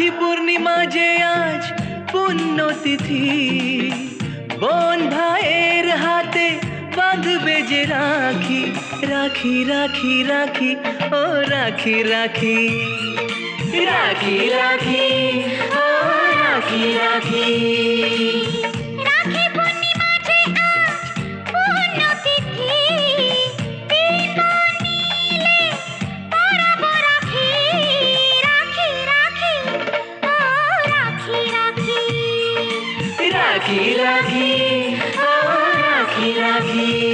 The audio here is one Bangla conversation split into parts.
রাখি পূর্ণিমা যে আজ পুণ্যতিথি, বোন ভাইয়ের হাতে বাঁধবে যে রাখি রাখি রাখি রাখি, ও রাখি রাখি। রাখি রাখি। gira aquí, ahora gira aquí.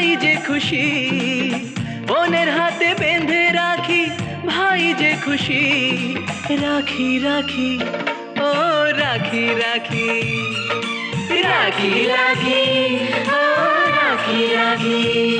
ভাই যে খুশি, বোনের হাতে বেঁধে রাখি, ভাই যে খুশি। রাখি রাখি, ও রাখি রাখি। রাখি রাখি, ও রাখি রাখি।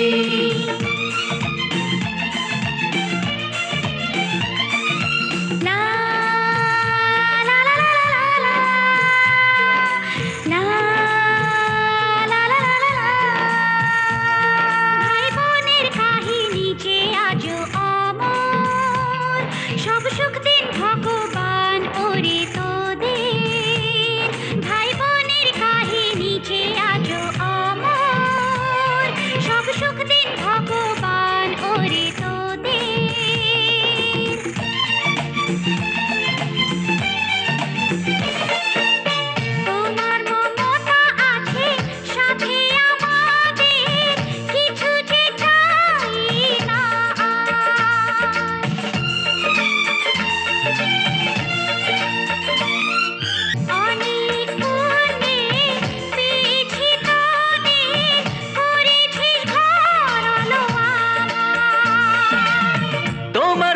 সব সুখ দিন ভগবান ওরে